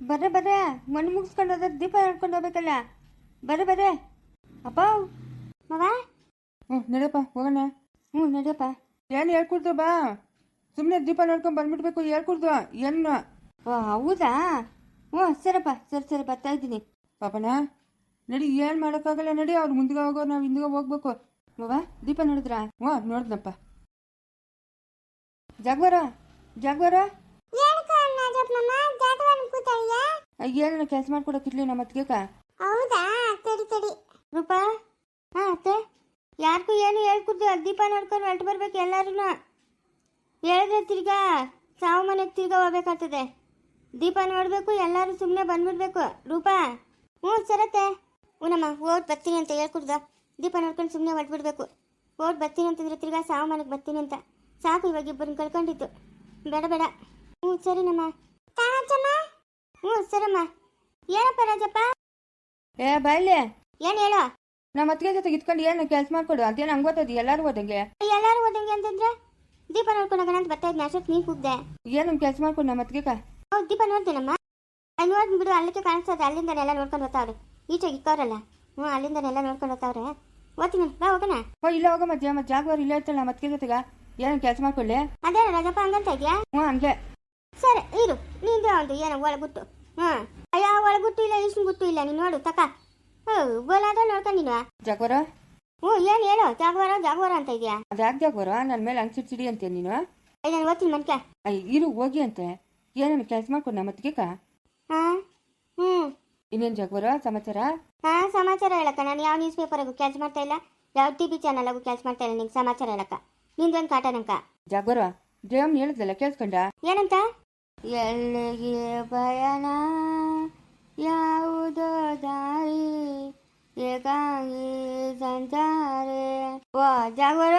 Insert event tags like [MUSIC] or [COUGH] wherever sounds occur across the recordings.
ಬರ್ರೆ ಬರ್ರೆ. ಮಣ್ಣು ಮುಗಿಸ್ಕೊಂಡು ಹೋದ್ರೆ ದೀಪ ಹಿಡ್ಕೊಂಡು ಹೋಗ್ಬೇಕಲ್ಲ. ಬರ್ರೆ ಬರ್ರೆ. ಅಪ್ಪ. ಮಗ ಹ್ಞೂ ನಡೆಯಪ್ಪ ಹೋಗೋಣ. ಹ್ಞೂ ನಡಿಯಪ್ಪ. ಏನು ಹೇಳ್ಕೊಡ್ತು ಬಾ. ಸುಮ್ಮನೆ ದೀಪ ನೋಡ್ಕೊಂಡು ಬಂದ್ಬಿಡ್ಬೇಕು ಹೇಳ್ಕೊಡ್ತು ಏನು? ಓ ಹೌದಾ? ಹ್ಞೂ ಸರಪ್ಪ ಸರಿ ಸರಿ ಬರ್ತಾ ಇದ್ದೀನಿ. ಪಾಪನ ನಡಿ ಏನು ಮಾಡೋಕ್ಕಾಗಲ್ಲ ನಡಿ ಅವ್ರು ಮುಂದೆ ಹೋಗೋ ನಾವು ಹಿಂದಿಗೆ ಹೋಗ್ಬೇಕು. ಮಗ ದೀಪ ನೋಡಿದ್ರಾ? ಹ್ಞೂ ನೋಡ್ದಪ್ಪ ಜಾಗ್ವಾರ ಜಾಗ್ವಾರ. ಏನನ್ನ ಕೆಲಸ ಮಾಡ್ಕೊಡಕ್ಕಿರ್ಲಿ ನಮ್ಮ ಅತ್ತಿಗೆಕ. ಹೌದಾ? ತಡಿ ತಡಿ. ರೂಪಾ. ಹಾ ಅತ್ತೆ. ಯಾರಿಗೂ ಏನು ಹೇಳ್ಕೊಡ್ತೀವಿ ದೀಪ ನೋಡ್ಕೊಂಡು ಹೊರಟು ಬರ್ಬೇಕು ಎಲ್ಲರೂ ಹೇಳಿದ್ರೆ ತಿರ್ಗಾ ಸಾವು ಮನೆಗೆ ತಿರ್ಗಾ ಹೋಗ್ಬೇಕಾಗ್ತದೆ. ದೀಪ ನೋಡಬೇಕು ಎಲ್ಲರೂ ಸುಮ್ಮನೆ ಬಂದ್ಬಿಡ್ಬೇಕು. ರೂಪಾ. ಹ್ಞೂ ಸರತ್ತೆ ಹ್ಞೂನಮ್ಮ ಓಟ್ ಬರ್ತೀನಿ ಅಂತ ಹೇಳ್ಕೊಡ್ದ. ದೀಪ ನೋಡ್ಕೊಂಡು ಸುಮ್ಮನೆ ಹೊರಟ್ಬಿಡ್ಬೇಕು. ಓಟ್ ಬರ್ತೀನಿ ಅಂತಂದ್ರೆ ತಿರ್ಗಾ ಸಾವು ಮನೆಗೆ ಬರ್ತೀನಿ ಅಂತ. ಸಾಕು ಇವಾಗ ಇಬ್ಬರನ್ನ ಕಳ್ಕೊಂಡಿತ್ತು ಬೇಡ ಬೇಡ. ಹ್ಞೂ ಸರಿನಮ್ಮ ತಾಚಮ್ಮ ಹ್ಞೂ ಸರಮ್ಮ. ಏನಪ್ಪ ರಾಜಪ್ಪ? ಏ ಬಾಯ್ಲೆ ಏನು ಹೇಳೋ? ನಮ್ಮ ಅತ್ತಿಗೆ ಜೊತೆ ಇತ್ಕೊಂಡು ಏನು ಕೆಲಸ ಮಾಡ್ಕೊಡು? ಅದೇನು ಹಂಗೆ ಓದೋದು? ಎಲ್ಲರೂ ಓದಂಗೆ. ಎಲ್ಲಾರು ಓದಂಗೆ ಅಂತಂದ್ರೆ? ದೀಪ ನೋಡ್ಕೊಂಡೋಗೋಣ ಅಂತ ಬರ್ತಾ ಇದ್ನ ಅಷ್ಟೊತ್ತು ನೀನು ಕೂಗ್ದೆ. ಏನು ಕೆಲಸ ಮಾಡ್ಕೊಡು ನಮ್ಮ ಅತ್ತಿಗೆ ಹೌದು ದೀಪ ನೋಡ್ತೇನಮ್ಮ. ಅಲ್ಲಿ ನೋಡಿ ಬಿಡು ಅಲ್ಲಿಗೆ ಕಾಣಿಸ್ತದೆ ಅಲ್ಲಿಂದ ಎಲ್ಲ ನೋಡ್ಕೊಂಡು ಹೋಗ್ತಾವ್ರೆ. ಈಚೆಗೆ ಇಕ್ಕವ್ರಲ್ಲ ಹ್ಞೂ ಅಲ್ಲಿಂದ ಎಲ್ಲ ನೋಡ್ಕೊಂಡು ಹೋಗ್ತಾವ್ರೆ. ಓದ್ತೀನಿ ಬಾ ಹೋಗೋಣ. ಓ ಇಲ್ಲ ಹೋಗಮ್ಮ ಜಮ್ಮ ಜಾಗವಾರ ಇಲ್ಲ ಇರ್ತಲ್ಲ ನಮ್ಮ ಅತ್ತಿಗೆ ಜೊತೆಗ. ಏನು ಕೆಲಸ ಮಾಡ್ಕೊಳ್ಳಿ ಅದೇ ರಾಜಪ್ಪ ಹಂಗಂತ ಇದೆಯಾ? ಹ್ಞೂ ಹಂಗೆ. ಸರಿ ಇರು. ನಿಂದೆ ಒಂದು ಏನೋ ಒಳಗುಟ್ಟು ಹಾಂ. ಅಯ್ಯ ಒಳಗುಟ್ಟು ಇಲ್ಲ ಇಷ್ಟು ಗುಟ್ಟು ಇಲ್ಲ ನೀನು ನೋಡು ತಕ. ಹ್ಞೂ ಗೋಲಾದ ನೋಡ್ಕೊಂಡಿನ ನೀನು. ಜಾಗವಾರ? ಹ್ಞೂ ಏನು ಹೇಳು ಜಾಗವರ ಜಾಗವರ ಅಂತ ಇದೆಯಾ? ಅದ್ಯಾಕೆ ಜಾಗವರ? ನನ್ನ ಮೇಲೆ ಹಂಗೆ ಸಿಡ್ಸಿಡಿ ಅಂತೆ ನೀನು? ಅಯ್ಯ ನಾನು ಓದ್ತೀನಿ ಮನ್ಕೆ. ಅಯ್ಯ ಇರು ಹೋಗಿ ಅಂತೆ. ಏನೇನು ಕೆಲಸ ಮಾಡ್ಕೊಂಡು ನಮ್ಮ ಮತ್ತಿಗೆ ಹಾಂ ಹ್ಞೂ. ಇನ್ನೇನು ಜಾಗವಾರ ಸಮಾಚಾರ? ಹಾ ಸಮಾಚಾರ ಹೇಳಕ್ಕ ನಾನು ಯಾವ ನ್ಯೂಸ್ ಪೇಪರ್ಗೂ ಕೆಲಸ ಮಾಡ್ತಾ ಇಲ್ಲ ಯಾವ ಟಿ ವಿ ಚಾನಲ್ಗೂ ಕೆಲಸ ಮಾಡ್ತಾ ಇಲ್ಲ ನಿಂಗೆ ಸಮಾಚಾರ ಹೇಳಕ್ಕ. ನಿಂದೊಂದು ಕಾಟ ನಂಕ ಜಾಗವರ ಜಯಮ್ ಹೇಳಿದ್ಲಲ್ಲ ಕೇಳಿಸ್ಕೊಂಡ ಏನಂತ? ಎಲ್ಲಿಗೆ ಪಯಣ ಯಾವುದೋ ದಾರಿ ಏಕಾಂಗಿ ಸಂಚಾರೆ. ಓ ಜಾಗವರ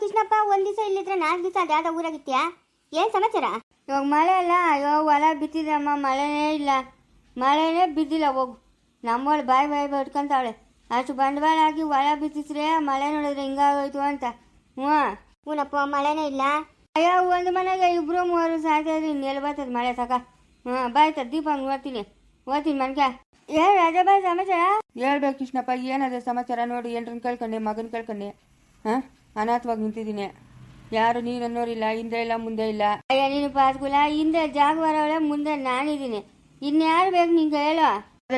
ಕೃಷ್ಣಪ್ಪ ಒಂದ್ ದಿವಸ ಇಲ್ಲಿದ್ರೆ ನಾಲ್ಕು ದಿವಸ ಅದ್ಯಾವ್ದೋ ಊರಾಗಿತ್ಯಾ? ಏನ್ ಸಮಾಚಾರ? ಇವಾಗ ಮಳೆ ಅಲ್ಲ ಅಯ್ಯೋ ಹೊಲ ಬಿತ್ತಿದಮ್ಮ ಮಳೆನೇ ಇಲ್ಲ. ಮಳೆನೇ ಬಿದ್ದಿಲ್ಲ ಹೋಗು. ನಮ್ಮವಳು ಬಾಯಿ ಬಾಯಿ ಬಡ್ಕೊಂತಾವಳೆ ಅಷ್ಟು ಬಂಡವಾಳ ಹಾಕಿ ಹೊಲ ಬಿತ್ತಿಸ್ರೆ ಮಳೆ ನೋಡಿದ್ರೆ ಹಿಂಗಾಗೋಯ್ತು ಅಂತ. ಹ್ಞೂ ಹ್ಞೂನಪ್ಪ ಮಳೆನೇ ಇಲ್ಲ. ಅಯ್ಯೋ ಒಂದು ಮನೆಗೆ ಇಬ್ರು ಮೂವರು ಸಾಯ್ತಾಯಿದ್ರಿ ಇನ್ನೆಲ್ಲಿ ಬರ್ತದೆ ಮಳೆ ಸಾಕ ಹಾಂ ಬಾಯ್ತ ದೀಪ ಓದ್ತೀನಿ ಓದ್ತೀನಿ ಮನ್ಕ ಏ ಬಾಯ್ ಸಮಾಚಾರ? ಹೇಳ್ಬೇಕು ಕೃಷ್ಣಪ್ಪ ಏನದ ಸಮಾಚಾರ ನೋಡಿ ಎಂಟ್ರನ್ನ ಕೇಳ್ಕೊಂಡೆ ಮಗನ ಕೇಳ್ಕೊಂಡೆ. ಹಾಂ ಅನಾಥವಾಗಿ ನಿಂತಿದ್ದೀನಿ. ಯಾರು ನೀನು ಅನ್ನೋರಿಲ್ಲ ಹಿಂದೆ ಇಲ್ಲ ಮುಂದೆ ಇಲ್ಲ. ಅಯ್ಯ ನೀನು ಪಾಸ್ಗುಲ ಹಿಂದೆ ಜಾಗ ಬರೋಳೆ ಮುಂದೆ ನಾನಿದ್ದೀನಿ. ಇನ್ಯಾರು ಬೇಕು ನಿಂಗೆ ಹೇಳೋ.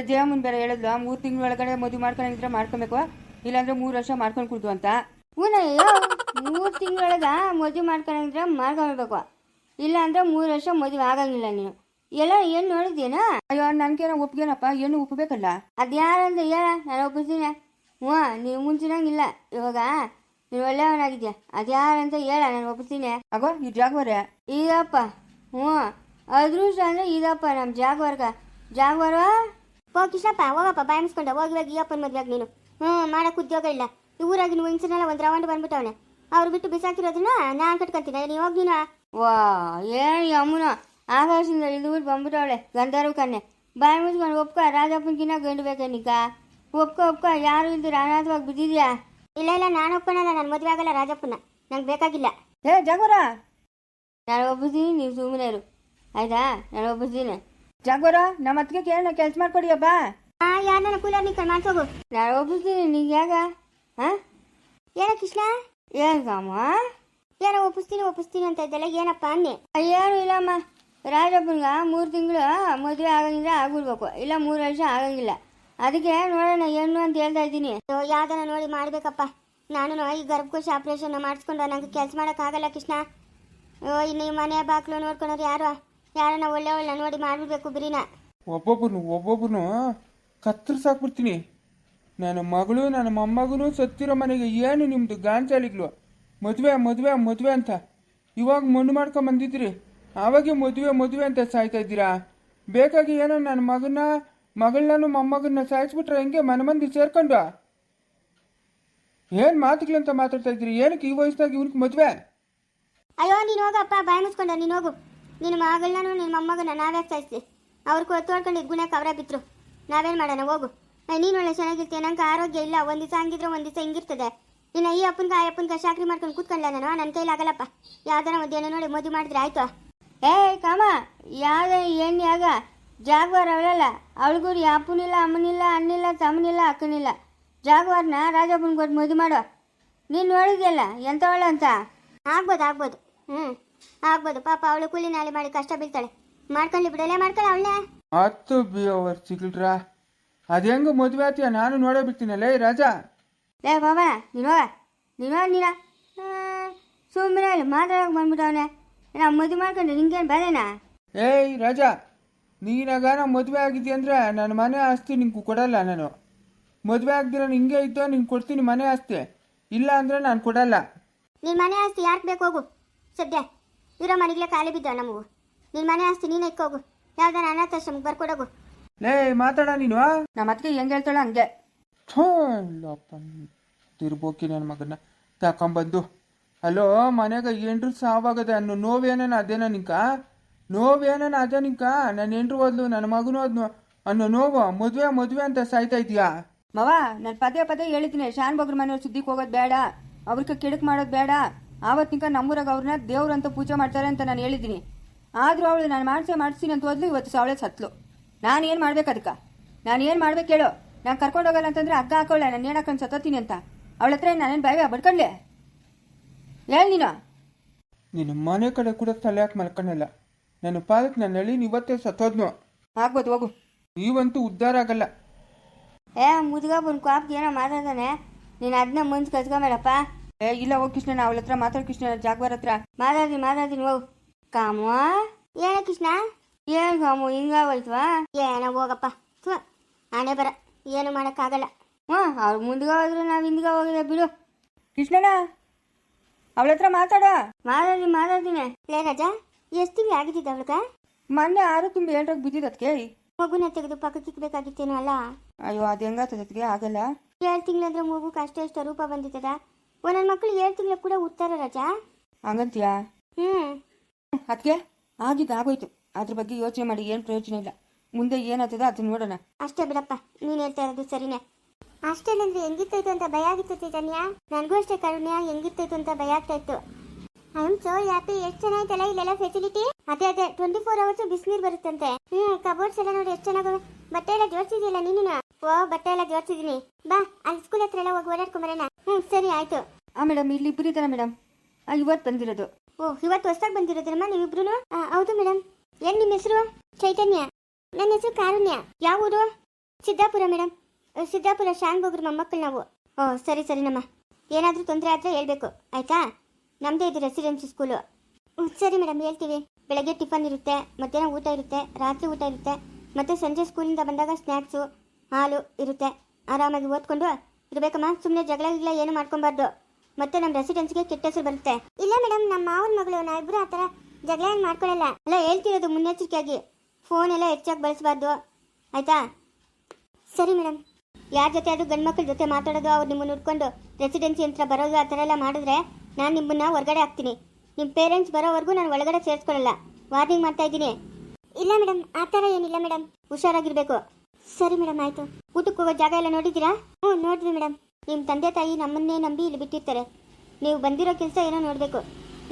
ಅದೇ ಮುಂದೆ ಬೇರೆ ಹೇಳಿದ್ಲು ಮೂರು ತಿಂಗಳೊಳಗಡೆ ಮದುವೆ ಮಾಡ್ಕೊಂಡಿದ್ರೆ ಮಾಡ್ಕೊಬೇಕು. ಇಲ್ಲಾಂದ್ರೆ ಮೂರು ವರ್ಷ ಮಾಡ್ಕೊಂಡು ಕುಡ್ದು ಅಂತ. ಹೂನಯ್ಯೋ ಮೂರು ತಿಂಗಳೊಳಗ ಮದುವೆ ಮಾಡ್ಕೊಂಡ್ರೆ ಮಾಡ್ಕೊಳ್ಬೇಕು ಇಲ್ಲ ಅಂದ್ರೆ ಮೂರು ವರ್ಷ ಮದುವೆ ಆಗಂಗಿಲ್ಲ ನೀನು. ಎಲ್ಲ ಏನು ನೋಡಿದ್ಯೇನೋ ಅಯ್ಯೋ ನನ್ಗೇನೋ ಒಪ್ಗೇನಪ್ಪ ಏನು ಒಪ್ಪಬೇಕಲ್ಲ ಅದ್ಯಾರಂತ ಹೇಳ ನಾನು ಒಪ್ಪಿಸ್ತೀನಿ ಹ್ಞೂ ನೀವು ಮುಂಚಿನಂಗಿಲ್ಲ. ಇವಾಗ ನೀವು ಒಳ್ಳೆಯವನಾಗಿದ್ಯಾ? ಅದ್ಯಾರಂತ ಹೇಳ ನಾನು ಒಪ್ಪಿಸ್ತೀನಿ ಅಗೋ ಈ ಜಾಗವರೇ. ಇದಪ್ಪ ಹ್ಞೂ. ಅದೃಷ್ಟ ಅಂದ್ರೆ ಇದಪ್ಪ ನಮ್ಮ ಜಾಗವರ್ಗ. ಜಾಗವರ? ಓ ಕಿಶಪ್ಪ ಹೋಗಪ್ಪ ಬಾಯಿಸ್ಕೊಂಡ ಮುಸ್ಕೊಂಡ ಹೋಗಿವಾಗ ಈ ಅಪ್ಪನ ಮದ್ವೆಗ ನೀನು. ಹ್ಞೂ ಮಾಡಕ್ಕೆ ಉದ್ಯೋಗ ಇಲ್ಲ. ಈ ಊರಾಗಿ ನೀವು ಹಿಂಸನೆಲ್ಲ ಒಂದು ರೌಂಡ್ ಬಂದ್ಬಿಟ್ಟವನೆ. ಅವ್ರು ಬಿಟ್ಟು ಬಿಸಾಕಿರೋದನ್ನ ನಾನು ಕಟ್ಕೊಂತೀನಿ. ನೀವು ಹೋಗಿ ನೀನು. ವಾ ಏನು ಯಮುನ? ಆಕಾಶದಿಂದ ಇಳಿದ್ಬಿಟ್ಟು ಬಂದ್ಬಿಟ್ಟವಳೆ ಗಂಧರ್ವ ಕನ್ನೆ ಬಾಯಿ ಮುಚ್ಕೊಂಡು ಒಪ್ಕ ರಾಜಪ್ಪನ್ಕಿನ್ನ ಗಂಡು ಬೇಕೇನಿಕ ಒಪ್ಕ ಒಪ್ಕ ಯಾರು ಇಲ್ದಿರ ಅನಾಥವಾಗಿ ಬಿದ್ದಿದ್ಯಾ? ಇಲ್ಲ ಇಲ್ಲ ನಾನು ಒಪ್ಕೊಳಲ್ಲ ನಾನು ಮದುವೆ ಆಗಲ್ಲ ರಾಜಪ್ಪನ ನಂಗೆ ಬೇಕಾಗಿಲ್ಲ. ಏ ಜಾಗವರ! ನಾನು ಒಪ್ಪಿಸ್ತೀನಿ ನೀವು ಸುಮ್ಮನೆ ಇರು. ಆಯ್ತಾ ನಾನು ಒಪ್ಪಿಸ್ತೀನಿ ಜಾಗವರ ನಮ್ಮ ಅತ್ತಿಗೆ ಕೇಳೋಣ ಕೆಲಸ ಮಾಡ್ಕೊಡಿಯಪ್ಪ ಆ ಯಾರನ್ನ ಕೂಲರ್ ನಿಂತ್ಕೊಂಡು ಮಾಡ್ಸೋಗು ನಾನು ಒಪ್ಪಿಸ್ತೀನಿ ನಿಂಗೆ ಯಾಗ ಹಾಂ ಏನ ಕೃಷ್ಣ? ಏನಮ್ಮ ಏನ ಒಪ್ಪಿಸ್ತೀನಿ ಒಪ್ಪಿಸ್ತೀನಿ ಅಂತ ಇದ್ದಲ್ಲ ಏನಪ್ಪ ಅನ್ನೆ? ಏನು ಇಲ್ಲಮ್ಮ. ರಾಜಪ್ಪನ್ಗ ಮೂರು ತಿಂಗಳು ಮದುವೆ ಆಗಂಗಿಲ್ಲ ಆಗ್ಬಿಡ್ಬೇಕು. ಇಲ್ಲ ಮೂರು ವರ್ಷ ಆಗಂಗಿಲ್ಲ. ಅದಕ್ಕೆ ನೋಡೋಣ ಏನು ಅಂತ ಹೇಳ್ತಾ ಇದ್ದೀನಿ. ಯಾವ್ದನ್ನ ನೋಡಿ ಮಾಡ್ಬೇಕಪ್ಪ. ನಾನು ಈ ಗರ್ಭಕೋಶ ಆಪರೇಷನ್ ಮಾಡಿಸ್ಕೊಂಡು ನಂಗೆ ಕೆಲಸ ಮಾಡೋಕ್ಕಾಗಲ್ಲ ಕೃಷ್ಣ. ಓ ಇನ್ನು ಈ ಮನೆ ಬಾಕ್ಲು ನೋಡ್ಕೊಳೋರು ಯಾರು? ಯಾರನ್ನ ಒಳ್ಳೆ ಒಳ್ಳೆ ನೋಡಿ ಮಾಡ್ಬಿಡ್ಬೇಕು ಬಿರಿನ. ಒಬ್ಬೊಬ್ಬನು ಒಬ್ಬೊಬ್ಬನು ಕತ್ತರಿಸಾಕ್ಬಿಡ್ತೀನಿ. ನನ್ನ ಮಗಳು, ನನ್ನ ಮೊಮ್ಮಗನು ಸತ್ತಿರೋ ಮನೆಗೆ ಏನು ನಿಮ್ಮದು ಗಾಂಜಾಲಿಗ್ಲು ಮದುವೆ ಮದುವೆ ಮದುವೆ ಅಂತ. ಇವಾಗ ಮಣ್ಣು ಮಾಡ್ಕೊಂಬಂದಿದ್ರಿ ಆವಾಗೆ ಮದುವೆ ಮದುವೆ ಅಂತ ಸಾಯ್ತಾ ಇದ್ದೀರಾ? ಬೇಕಾಗಿ ಏನೋ ನನ್ನ ಮಗನ ಮಗಳನ್ನ ಮೊಮ್ಮಗನ್ನ ಸಾಯಿಸ್ಬಿಟ್ರೆ ಹೆಂಗೆ ಮನೆ ಮಂದಿ ಸೇರ್ಕೊಂಡು ಏನು ಮಾತುಗಳಂತ ಮಾತಾಡ್ತಾ ಇದ್ದೀರಿ? ಏನಕ್ಕೆ ಈ ವಯಸ್ಸಾಗಿ ಇವ್ನಿಗೆ ಮದುವೆ? ಅಯ್ಯೋ, ನೀನು ಹೋಗಪ್ಪ ಬಾಯಿ ನೀನು ಹೋಗು. ನಿನ್ನ ಮಗಳನ್ನ ನಿನ್ನ ಮೊಮ್ಮಗನ ನಾವ್ಯಾಕೆ ಸಾಯಿಸ್ಲಿ ಹೊತ್ತು ಹೊಡ್ಕೊಂಡು ಗುಣ ಅವರೇ ನಾವೇನು ಮಾಡೋಣ, ಹೋಗು. ನೀನು ಒಳ್ಳೆ ಚೆನ್ನಾಗಿರ್ತೀಯ ನಂಗೆ ಆರೋಗ್ಯ ಇಲ್ಲ ಒಂದು ದಿವಸ ಹಂಗಿದ್ರೆ ಒಂದು ದಿವಸ ಹಿಂಗಿರ್ತದೆ. ಇನ್ನ ಈ ಅಪ್ಪನ ಆ ಅಪ್ಪನ ಶಾಕ್ರಿ ಮಾಡ್ಕೊಂಡು ಕೂತ್ಕೊಂಡ್ಲ ನಾನು? ನನ್ನ ಕೈಲಿ ಆಗಲ್ಲಪ್ಪ. ಯಾವ್ದಾರ ಮಧ್ಯಾಹ್ನ ನೋಡಿ ಮದುವೆ ಮಾಡಿದ್ರೆ ಆಯ್ತು. ಏ ಕಾಮ ಯಾವ್ದ ಏನು ಯಾಗ ಜಾಗ್ವಾರ್ ಅವಳಲ್ಲ. ಅವಳಿಗೂ ಅಪ್ಪನಿಲ್ಲ ಅಮ್ಮನಿಲ್ಲ ಅಣ್ಣಿಲ್ಲ ತಮ್ಮನಿಲ್ಲ ಅಕ್ಕನಿಲ್ಲ. ಜಾಗ್ವಾರ್ನ ರಾಜಪ್ಪನ ಕೊಟ್ಟು ಮದುವೆ ಮಾಡುವ ನೀನು ನೋಡಿದ್ಯಲ್ಲ ಎಂಥವಳು ಅಂತ? ಆಗ್ಬೋದು ಆಗ್ಬೋದು. ಹ್ಞೂ ಆಗ್ಬೋದು ಪಾಪ ಅವಳು ಕೂಲಿ ನಾಳೆ ಮಾಡಿ ಕಷ್ಟ ಬೀಳ್ತಾಳೆ. ಮಾಡ್ಕೊಳ್ಳಿ ಬಿಡಲೇ ಮಾಡ್ಕೊಳ್ಳ ಅವಳೇ ಹತ್ತು ಬಿ ಅವರ್ ಸಿಗ್ಲ್ರ ಅದು ಹೆಂಗೆ ಮದುವೆ ಆತೀಯ? ನಾನು ನೋಡೇ ಬಿಡ್ತೀನಲ್ಲ ಏ ರಾಜ. ಲೇ ಬಾಬಾ ನೀನು ನೀನು ನೀನ. ಸುಮ್ಮನೆ ಅಲ್ಲಿ ಮಾತಾಡೋಕೆ ಬಂದ್ಬಿಟ್ಟವನೆ. ನಾವು ಮದುವೆ ಮಾಡ್ಕೊಂಡ್ರೆ ನಿಂಗೇನು ಬರೇನಾ? ಏಯ್ ರಾಜ. ನೀನಾಗಾನ ಮದುವೆ ಆಗಿದ್ದಿ ಅಂದ್ರೆ ನನ್ನ ಮನೆ ಆಸ್ತಿ ನಿಂಗೆ ಕೊಡಲ್ಲ ನಾನು. ಮದುವೆ ಆಗ್ದಿರ ಹಿಂಗೆ ಇದ್ದೋ ನಿಂಗೆ ಕೊಡ್ತೀನಿ ಮನೆ ಆಸ್ತಿ. ಇಲ್ಲ ಅಂದರೆ ನಾನು ಕೊಡಲ್ಲ. ನಿನ್ನ ಮನೆ ಆಸ್ತಿ ಯಾಕೆ ಬೇಕು ಹೋಗು. ಸದ್ಯ. ಇರೋ ಮನೆಗಳೇ ಖಾಲಿ ಬಿದ್ದ ನಮಗೂ. ನಿನ್ನ ಮನೆ ಆಸ್ತಿ ನೀನು ಇಕ್ಕೋಗು ಯಾವ್ದಾರ ಅನಾಥಾಶ್ರಮಕ್ಕೆ ಬರ್ಕೊಡೋಗು. ಲೇ ಮಾತಾಡ ನೀನು ನಮ್ಮ ಅತ್ತಿಗೆ ಹೆಂಗೆ ಹೇಳ್ತಾಳೆ ಹಂಗೆ. ತಿರ್ಬೋಕಿ ನನ್ನ ಮಗನ ತಕೊಂಬಂದು. ಹಲೋ ಮನೆಗೆ ಏನ್ರು ಸಾವಾಗದೆ ಅನ್ನೋ ನೋವೇನೇನ ಅದೇನ ನಿಂಕ? ನೋವೇನೇನ ಅದೇ ನಿಂಕ? ನನ್ನ ಎಂಟ್ರು ಓದ್ಲು ನನ್ನ ಮಗನೂ ಹೋದ್ನು ಅನ್ನೋ ನೋವು ಮದುವೆ ಮದುವೆ ಅಂತ ಸಾಯ್ತಾ ಇದೀಯಾ? ಮವ ನಾನು ಪದೇ ಪದೇ ಹೇಳಿದ್ದೀನಿ ಶಾನ್ ಬಗ್ರ ಮನೆಯವ್ರ ಸುದ್ದಿಗೆ ಹೋಗೋದು ಬೇಡ ಅವ್ರಿಗೆ ಕೆಡಕ್ ಮಾಡೋದು ಬೇಡ. ಆವತ್ತಿನಕ ನಮ್ಮೂರಾಗ ಅವ್ರನ್ನ ದೇವ್ರು ಅಂತ ಪೂಜೆ ಮಾಡ್ತಾರೆ ಅಂತ ನಾನು ಹೇಳಿದ್ದೀನಿ. ಆದರೂ ಅವಳು ನಾನು ಮಾಡಿಸೇ ಮಾಡಿಸ್ತೀನಿ ಅಂತ ಹೋದ್ಲು ಇವತ್ತು ಅವಳೆ ಸತ್ಲು. ನಾನು ಏನು ಮಾಡ್ಬೇಕು ಅದಕ್ಕೆ? ನಾನು ಏನು ಮಾಡ್ಬೇಕು ಹೇಳು ನಾನು ಕರ್ಕೊಂಡು ಹೋಗಲ್ಲ ಅಂತಂದ್ರೆ ಅಗ್ಗ ಹಾಕೊಳ್ಳೆ ನಾನು ಏನು ಹಾಕೊಂಡು ಸತ್ತೋತೀನಿ ಅಂತ. ಅವಳ ಹತ್ರ ನಾನೇನು ಭಯ ಬಡ್ಕೊಂಡ್ಲೆ ಹೇಳಿ ನೀನು. ನಿನ್ನ ಮನೆ ಕಡೆ ಕೂಡ ತಲೆ ಹಾಕಿ ಮಲ್ಕೊಂಡಲ್ಲ. ನನ್ನ ಪಾದಕ್ಕೆ ನನ್ನ ಹೇಳಿ ಇವತ್ತೇ ಸತ್ತೋದ್ನು? ಆಗ್ಬೋದು ಹೋಗು. ನೀವಂತೂ ಉದ್ಧಾರ ಆಗಲ್ಲ. ಏ ಮುದುಗ ಬಂದು ಕಾಪ್ಗೆ ಏನೋ ಮಾತಾಡ್ತಾನೆ ನೀನು ಅದನ್ನ ಮುಂಚೆ ಕಚ್ಕೊಂಬೇಡಪ್ಪ. ಏ ಇಲ್ಲ ಹೋಗಿ ಕೃಷ್ಣನ ಅವಳ ಹತ್ರ ಮಾತಾಡ್ ಕೃಷ್ಣ ಜಾಗವಾರ ಹತ್ರ. ಮಾತಾಡ್ತೀನಿ ಮಾತಾಡ್ತೀನಿ ಹೋಗು. ಕಾಮ. ಏನ ಕೃಷ್ಣ? ಏನು ಕಾಮು ಹಿಂಗಾಗೋಯ್ತವಾ ಏನೋ ಹೋಗಪ್ಪ. ಥು ಹಣೆ ಬರ. ಏನು ಮಾಡೋಕ್ಕಾಗಲ್ಲ. ಹಾ ಅವ್ರು ಮುಂದ್ಗೆ ಹೋದ್ರೆ ನಾವು ಹಿಂದ್ಗ ಹೋಗಿದ್ದೆ ಬಿಡು. ಕೃಷ್ಣನ ಅವಳ ಹತ್ರ ಮಾತಾಡ. ಮಾತಾಡಿ ಮಾತಾಡ್ತೀನಿ. ಲೇ ರಾಜ ಎಷ್ಟು ತಿಂಗಳು ಆಗಿದ್ದಿದ್ದ ಅವಳಗ? ಮೊನ್ನೆ ಆರು ತುಂಬಿ ಏಳ್ರಾಗ ಬಿದ್ದಿದ್ದಕ್ಕೆ ಮಗುನ ತೆಗೆದು ಪಕ್ಕಕ್ಕೆ ಇಕ್ಬೇಕಾಗಿತ್ತೇನೋ ಅಲ್ಲ? ಅಯ್ಯೋ ಅದು ಹೆಂಗಾತದಕ್ಕೆ ಆಗಲ್ಲ. ಏಳು ತಿಂಗಳಂದ್ರೆ ಮಗುಗೆ ಅಷ್ಟೇ ಅಷ್ಟು ರೂಪ ಬಂದಿತ್ತದ. ಒಂದೊಂದು ಮಕ್ಕಳು ಏಳು ತಿಂಗಳು ಕೂಡ ಉತ್ತರ ರಜಾ? ಹಂಗಂತೀಯಾ? ಹ್ಞೂ ಅದಕ್ಕೆ ಆಗಿದ್ದು ಆಗೋಯ್ತು. ಅದ್ರ ಬಗ್ಗೆ ಯೋಚನೆ ಮಾಡಿ ಏನು ಪ್ರಯೋಜನ ಇಲ್ಲ. ಮುಂದೆ ಏನಾಗ್ತದೆ ಅದನ್ನ ನೋಡೋಣ. ಅಷ್ಟೇ ಬಿಡಪ್ಪ ನೀನು ಹೇಳ್ತಾ ಇರೋದು ಸರಿನೇ. ಅಷ್ಟೇನಂದ್ರೆ ಹೆಂಗಿತ್ತೈತು ಅಂತ ಭಯ ಆಗಿತ್ತು ಚೈತನ್ಯ? ನನಗೂ ಅಷ್ಟೇ ಕರುಣ್ಯ ಹೆಂಗಿತ್ತೈತು ಅಂತ ಭಯ ಆಗ್ತಾ ಇತ್ತು. ಐ ಆಮ್ ಸೋ ಹ್ಯಾಪಿ ಎಷ್ಟು ಚೆನ್ನಾಗಿತ್ತಲ್ಲ ಇಲ್ಲೆಲ್ಲ ಫೆಸಿಲಿಟಿ ಅದೇ ಅದೇ ಟ್ವೆಂಟಿ ಫೋರ್ ಅವರ್ಸ್ ಬಿಸಿನೀರು ಬರುತ್ತಂತೆ. ಹ್ಮ್ ಕಬೋರ್ಡ್ಸ್ ಎಲ್ಲ ನೋಡಿ ಎಷ್ಟು ಚೆನ್ನಾಗ ಬಟ್ಟೆ ಎಲ್ಲ ಜೋಡಿಸಿದ್ಯಲ್ಲ ನೀನು ಓ ಬಟ್ಟೆ ಎಲ್ಲ ಜೋಡಿಸಿದೀನಿ ಬಾ ಅಲ್ಲಿ ಸ್ಕೂಲ್ ಹತ್ರ ಎಲ್ಲ ಹೋಗಿ ಓಡಾಡ್ಕೊಂಬರೋಣ ಹ್ಮ್ ಸರಿ ಆಯ್ತು. ಆ ಮೇಡಮ್ ಇಲ್ಲಿ ಇಬ್ಬರಿದ್ದಾರ ಮೇಡಮ್ ಇವತ್ತು ಬಂದಿರೋದು. ಓ, ಇವತ್ತು ಹೊಸ್ದಾಗಿ ಬಂದಿರೋದ್ರಮ್ಮ ನೀವಿಬ್ರು ಹೌದು ಮೇಡಮ್ ಏನ್ ನಿಮ್ಮ ಹೆಸರು? ಚೈತನ್ಯ. ನನ್ನ ಹೆಸರು ಕಾರುಣ್ಯ. ಯಾವ ಸಿದ್ದಾಪುರ ಮೇಡಮ್ ಸಿದ್ದಾಪುರ ಶಾನ್ ಬೋಗ್ರ ಮೊಮ್ಮಕ್ಕಳು ನಾವು. ಓ, ಸರಿ ಸರಿನಮ್ಮ ಏನಾದರೂ ತೊಂದರೆ ಆದರೆ ಹೇಳ್ಬೇಕು. ಆಯ್ತಾ? ನಮ್ಮದೇ ಇದು ರೆಸಿಡೆನ್ಸಿ ಸ್ಕೂಲು. ಸರಿ ಮೇಡಮ್ ಹೇಳ್ತೀವಿ. ಬೆಳಗ್ಗೆ ಟಿಫನ್ ಇರುತ್ತೆ, ಮಧ್ಯಾಹ್ನ ಊಟ ಇರುತ್ತೆ, ರಾತ್ರಿ ಊಟ ಇರುತ್ತೆ, ಮತ್ತು ಸಂಜೆ ಸ್ಕೂಲಿಂದ ಬಂದಾಗ ಸ್ನ್ಯಾಕ್ಸು ಹಾಲು ಇರುತ್ತೆ. ಆರಾಮಾಗಿ ಓದ್ಕೊಂಡು ಇರಬೇಕಮ್ಮ. ಸುಮ್ಮನೆ ಜಗಳ ಏನು ಮಾಡ್ಕೊಬಾರ್ದು. ಮತ್ತೆ ನಮ್ಮ ರೆಸಿಡೆನ್ಸ್ಗೆ ಕೆಟ್ಟ ಹೆಸರು ಬರುತ್ತೆ. ಇಲ್ಲ ಮೇಡಮ್ ನಮ್ಮ ಮಾವನ ಮಗಳು ನಾವಿಬ್ರು ಆ ಥರ ಜಗಳ ಏನು ಮಾಡ್ಕೊಳ್ಳಲ್ಲ ಅಲ್ಲ ಹೇಳ್ತಿರೋದು ಮುನ್ನೆಚ್ಚರಿಕೆಯಾಗಿ. ಫೋನ್ ಎಲ್ಲ ಹೆಚ್ಚಾಗಿ ಬಳಸಬಾರ್ದು. ಆಯ್ತಾ? ಸರಿ ಮೇಡಮ್ ಯಾರ ಜೊತೆ ಅದು ಗಂಡು ಮಕ್ಕಳ ಜೊತೆ ಮಾತಾಡೋದು, ಅವ್ರು ನಿಮ್ಮನ್ನು ಹುಡ್ಕೊಂಡು ರೆಸಿಡೆನ್ಸಿ ಅಂತ ಬರೋದು ಆ ಥರ ಎಲ್ಲ ಮಾಡಿದ್ರೆ ನಾನು ನಿಮ್ಮನ್ನ ಹೊರಗಡೆ ಹಾಕ್ತೀನಿ. ನಿಮ್ಮ ಪೇರೆಂಟ್ಸ್ ಬರೋವರೆಗೂ ನಾನು ಒಳಗಡೆ ಸೇರಿಸ್ಕೊಳ್ಳಲ್ಲ ವಾರ್ನಿಂಗ್ ಮಾಡ್ತಾ ಇದ್ದೀನಿ. ಇಲ್ಲ ಮೇಡಮ್ ಆ ಥರ ಏನಿಲ್ಲ ಮೇಡಮ್ ಹುಷಾರಾಗಿರಬೇಕು. ಸರಿ ಮೇಡಮ್ ಆಯಿತು. ಊಟಕ್ಕೆ ಹೋಗೋ ಜಾಗ ಎಲ್ಲ ನೋಡಿದ್ದೀರಾ? ಹ್ಞೂ, ನೋಡಿದ್ವಿ ಮೇಡಮ್ ನಿಮ್ಮ ತಂದೆ ತಾಯಿ ನಮ್ಮನ್ನೇ ನಂಬಿ ಇಲ್ಲಿ ಬಿಟ್ಟಿರ್ತಾರೆ. ನೀವು ಬಂದಿರೋ ಕೆಲಸ ಏನೋ ನೋಡಬೇಕು.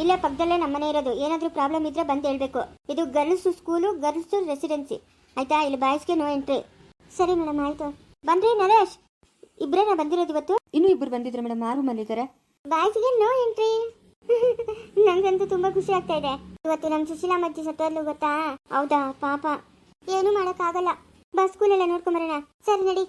ಇಲ್ಲೇ ಪಕ್ಕದಲ್ಲೇ ನಮ್ಮನೆ ಇರೋದು. ಏನಾದರೂ ಪ್ರಾಬ್ಲಮ್ ಇದ್ರೆ ಬಂದು ಹೇಳಬೇಕು. ಇದು ಗರ್ಲ್ಸ್ ಸ್ಕೂಲು ಗರ್ಲ್ಸ್ ರೆಸಿಡೆನ್ಸಿ. ಆಯಿತಾ? ಇಲ್ಲಿ ಬಾಯ್ಸ್ಗೆ ನೋ ಎಂಟ್ರಿ. ಸರಿ ಮೇಡಮ್ ಆಯಿತು. ಬಂದ್ರಿ ನರೇಶ್. ಇಬ್ಬರೇನ ಬಂದಿರೋದು ಇವತ್ತು? ಇನ್ನೂ ಇಬ್ಬರು ಬಂದಿದ್ರು ಮೇಡಮ್. ಆರು ರೂಮಲ್ಲಿ ಇದ್ದಾರೆ. ಬಾಯ್ಸ್ಗೆ ನೋ ಎಂಟ್ರಿ. [LAUGHS] ನಂಗಂತೂ ತುಂಬಾ ಖುಷಿ ಆಗ್ತಾ ಇದೆ. ಇವತ್ತು ನಮ್ಮ ಸುಶೀಲಾ ಮಜ್ಜಿ ಸತ್ತೋದ್ಲು ಗೊತ್ತಾ? ಹೌದಾ? ಪಾಪ. ಏನು ಮಾಡೋಕ್ಕಾಗಲ್ಲ. ಬಸ್ ಸ್ಕೂಲೆಲ್ಲ ನೋಡ್ಕೊಂಬರೋಣ. ಸರಿ ನಡಿ.